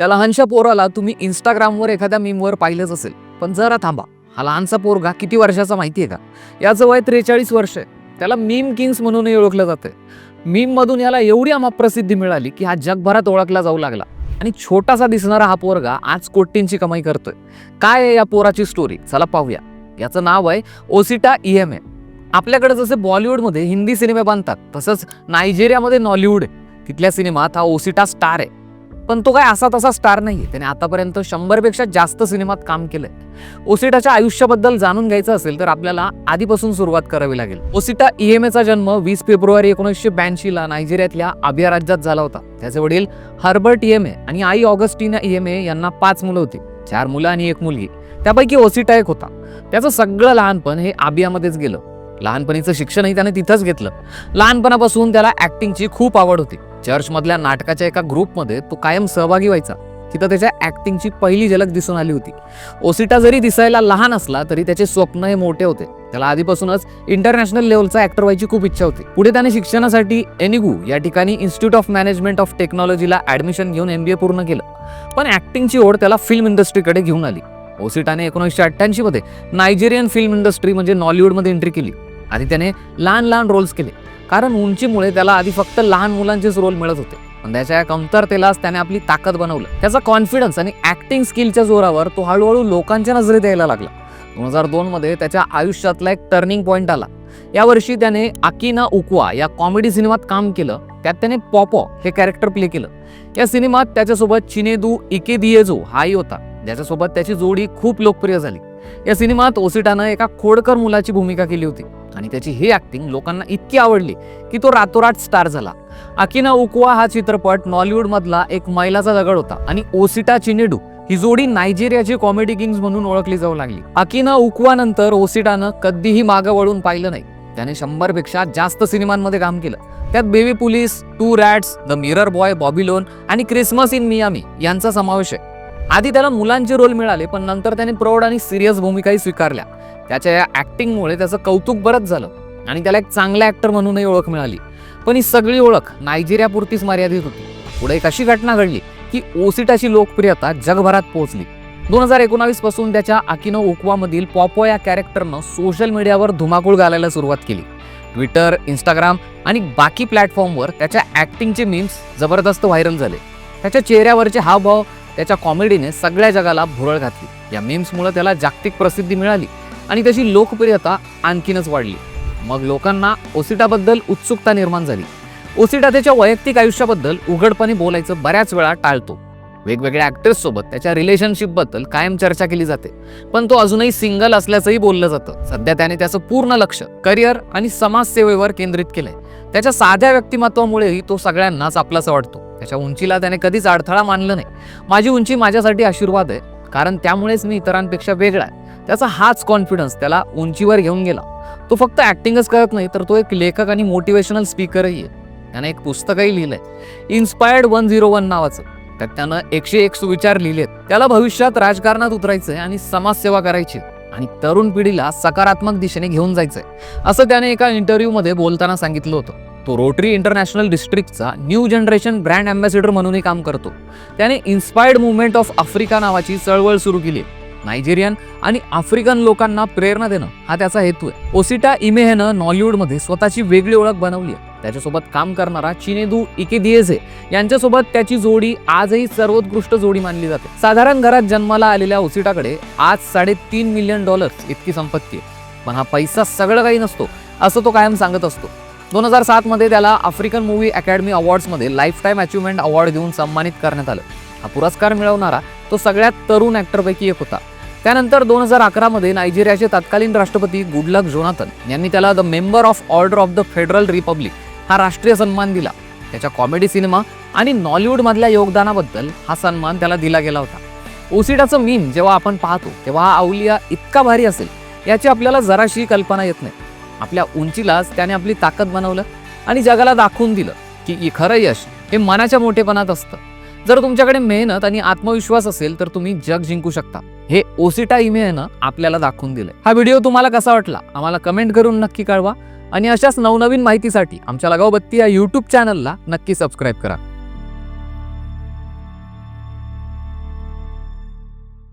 या लहानशा पोराला तुम्ही इंस्टाग्रामवर एखाद्या मीमवर पाहिलंच असेल. पण जरा थांबा. हा लहानसा पोरगा किती वर्षाचा माहिती आहे का? याचं वय त्रेचाळीस वर्ष आहे. त्याला मीम किंग्स म्हणूनही ओळखलं जातं मीम मधून याला एवढी आम्हा प्रसिद्धी मिळाली की हा जगभरात ओळखला जाऊ लागला. आणि छोटासा दिसणारा हा पोरगा आज कोटींची कमाई करतोय. काय आहे या पोराची स्टोरी चला पाहूया. याचं नाव आहे ओसिटा ई एम ए आपल्याकडे जसे बॉलिवूडमध्ये हिंदी सिनेमे बांधतात तसंच नायजेरियामध्ये नॉलिवूड आहे. तिथल्या सिनेमात हा ओसिटा स्टार आहे. पण तो काय असा तसा स्टार नाही आहे त्याने आतापर्यंत शंभरपेक्षा जास्त सिनेमात काम केलंय. ओसिटाच्या आयुष्याबद्दल जाणून घ्यायचं असेल तर आपल्याला आधीपासून सुरुवात करावी लागेल. ओसिटा ई एम एचा जन्म वीस फेब्रुवारी एकोणीसशे ब्याऐंशीला नायजेरियातल्या आबिया राज्यात झाला होता. त्याचे वडील हर्बर्ट ई एम ए आणि आई ऑगस्टिना ई एम ए यांना पाच मुलं होती. चार मुलं आणि एक मुलगी. त्यापैकी ओसिटा एक होता. त्याचं सगळं लहानपण हे आबियामध्येच गेलं. लहानपणीचं शिक्षणही त्याने तिथंच घेतलं. लहानपणापासून त्याला ऍक्टिंगची खूप आवड होती. चर्चमधल्या नाटकाच्या एका ग्रुपमध्ये तो कायम सहभागी व्हायचा. तिथं त्याच्या ऍक्टिंगची पहिली झलक दिसून आली होती. ओसिटा जरी दिसायला लहान असला तरी त्याचे स्वप्न हे मोठे होते. त्याला आधीपासूनच इंटरनॅशनल लेवलचा ऍक्टर व्हायची खूप इच्छा होती. पुढे त्याने शिक्षणासाठी एनिगू या ठिकाणी इन्स्टिट्यूट ऑफ मॅनेजमेंट ऑफ टेक्नॉलॉजीला ऍडमिशन घेऊन एम बी ए पूर्ण केलं. पण ऍक्टिंगची ओढ त्याला फिल्म इंडस्ट्रीकडे घेऊन आली. ओसिटाने एकोणीसशे अठ्ठ्याऐंशीमध्ये नायजेरियन फिल्म इंडस्ट्री म्हणजे नॉलिवूडमध्ये एंट्री केली. आणि त्याने लहान लहान रोल्स केले. कारण उंचीमुळे त्याला आधी फक्त लहान मुलांचेच रोल मिळत होते. पण त्याच्या या कमतरतेलाच त्याने आपली ताकद बनवलं. त्याचा कॉन्फिडन्स आणि ऍक्टिंग स्किलच्या जोरावर तो हळूहळू लोकांच्या नजरेत यायला लागला. दोन हजार दोनमध्ये त्याच्या आयुष्यातला एक टर्निंग पॉईंट आला. यावर्षी त्याने आकिना उकवा या कॉमेडी सिनेमात काम केलं. त्यात त्याने पॉपॉ हे कॅरेक्टर प्ले केलं. या सिनेमात त्याच्यासोबत चिनेदू इके दिएजो हाही होता. ज्याच्यासोबत त्याची जोडी खूप लोकप्रिय झाली. या सिनेमात ओसिटानं एका खोडकर मुलाची भूमिका केली होती. आणि त्याची ही ॲक्टिंग लोकांना इतकी आवडली की तो रातोरात स्टार झाला. अकिना उकवा हा चित्रपट नॉलिवूड मधला एक मैलाचा दगड होता आणि ओसिटा चिनेडू ही जोडी नायजेरियाची कॉमेडी किंग्ज म्हणून ओळखली जाऊ लागली. अकिना उकवा नंतर ओसिटानं कधीही मागं वळून पाहिलं नाही. त्याने शंभरपेक्षा जास्त सिनेमांमध्ये काम केलं. त्यात baby police two rats the mirror boy Babylon आणि क्रिसमस इन मियामी यांचा समावेश आहे. आधी त्याला मुलांचे रोल मिळाले पण नंतर त्याने प्रौढ आणि सिरियस भूमिकाही स्वीकारल्या. त्याच्या या ॲक्टिंगमुळे त्याचं कौतुक बरंच झालं. आणि त्याला एक चांगला ॲक्टर म्हणूनही ओळख मिळाली. पण ही सगळी ओळख नायजेरियापुरतीच मर्यादित होती. पुढे एक अशी घटना घडली की ओसिटाची लोकप्रियता जगभरात पोहोचली. दोन हजार एकोणावीसपासून त्याच्या आकिनो ओकवामधील पॉपो या कॅरेक्टरनं सोशल मीडियावर धुमाकूळ घालायला सुरुवात केली. ट्विटर इंस्टाग्राम आणि बाकी प्लॅटफॉर्मवर त्याच्या ॲक्टिंगचे मीम्स जबरदस्त व्हायरल झाले. त्याच्या चेहऱ्यावरचे हावभाव त्याच्या कॉमेडीने सगळ्या जगाला भुरळ घातली. या मीम्समुळे त्याला जागतिक प्रसिद्धी मिळाली. आणि त्याची लोकप्रियता आणखीनच वाढली. मग लोकांना ओसिटाबद्दल उत्सुकता निर्माण झाली. ओसिटा त्याच्या वैयक्तिक आयुष्याबद्दल उघडपणे बोलायचं बऱ्याच वेळा टाळतो. वेगवेगळ्या ॲक्टर्ससोबत त्याच्या रिलेशनशिपबद्दल कायम चर्चा केली जाते. पण तो अजूनही सिंगल असल्याचंही बोललं जातं. सध्या त्याने त्याचं पूर्ण लक्ष करिअर आणि समाजसेवेवर केंद्रित केलंय. त्याच्या साध्या व्यक्तिमत्वामुळेही तो सगळ्यांनाच आपलासा वाटतो. त्याच्या उंचीला त्याने कधीच अडथळा मानलं नाही. माझी उंची माझ्यासाठी आशीर्वाद आहे. कारण त्यामुळेच मी इतरांपेक्षा वेगळा आहे. त्याचा हाच कॉन्फिडन्स त्याला उंचीवर घेऊन गेला. तो फक्त ॲक्टिंगच करत नाही तर तो एक लेखक आणि मोटिवेशनल स्पीकरही आहे. त्याने एक पुस्तकही लिहिलं आहे इन्स्पायर्ड वन झिरो वन नावाचं. त्यात त्यानं एकशे एक सुविचार लिहिलेत. त्याला भविष्यात राजकारणात उतरायचं आहे आणि समाजसेवा करायची आणि तरुण पिढीला सकारात्मक दिशेने घेऊन जायचंय. असं त्याने एका इंटरव्ह्यूमध्ये बोलताना सांगितलं होतं. तो रोटरी इंटरनॅशनल डिस्ट्रिक्टचा न्यू जनरेशन ब्रँड अँबॅसिडर म्हणूनही काम करतो. त्याने इन्स्पायर्ड मुवमेंट ऑफ आफ्रिका नावाची चळवळ सुरू केली नायजेरियन आणि आफ्रिकन लोकांना प्रेरणा देणं हा त्याचा हेतू आहे. ओसिटा इमेहेनं नॉलिवूडमध्ये स्वतःची वेगळी ओळख बनवली आहे. त्याच्यासोबत काम करणारा चिनेदू इकेदिएझे यांच्यासोबत त्याची जोडी आजही सर्वोत्कृष्ट जोडी मानली जाते. साधारण घरात जन्माला आलेल्या ओसिटाकडे आज साडेतीन मिलियन डॉलर्स इतकी संपत्ती आहे. पण हा पैसा सगळं काही नसतो असं तो कायम सांगत असतो. दोन हजार सातमध्ये त्याला आफ्रिकन मूव्ही अकॅडमी अवॉर्ड्समध्ये लाईफ टाईम अचिव्हमेंट अवॉर्ड देऊन सन्मानित करण्यात आलं. हा पुरस्कार मिळवणारा तो सगळ्यात तरुण ॲक्टरपैकी एक होता. त्यानंतर दोन हजार अकरामध्ये नायजेरियाचे तत्कालीन राष्ट्रपती गुडलक जोनाथन यांनी त्याला the member of order of the federal republic हा राष्ट्रीय सन्मान दिला. त्याच्या कॉमेडी सिनेमा आणि नॉलिवूडमधल्या योगदानाबद्दल हा सन्मान त्याला दिला गेला होता. ओसिडाचं मीम जेव्हा आपण पाहतो तेव्हा हा अवलिया इतका भारी असेल याची आपल्याला जराशी कल्पना येत नाही. आपल्या उंचीलाच त्याने आपली ताकद बनवलं आणि जगाला दाखवून दिलं की खरं यश हे मनाच्या मोठेपणात असतं. जर तुमच्याकडे मेहनत आणि आत्मविश्वास असेल तर तुम्ही जग जिंकू शकता. हे ओसिटा इमेनं आपल्याला दाखवून दिलंय. हा व्हिडिओ तुम्हाला कसा वाटला? आम्हाला कमेंट करून नक्की कळवा. आणि अशाच नवनवीन माहितीसाठी आमच्या लगावबत्ती या यूट्यूब चॅनलला नक्की सबस्क्राईब करा.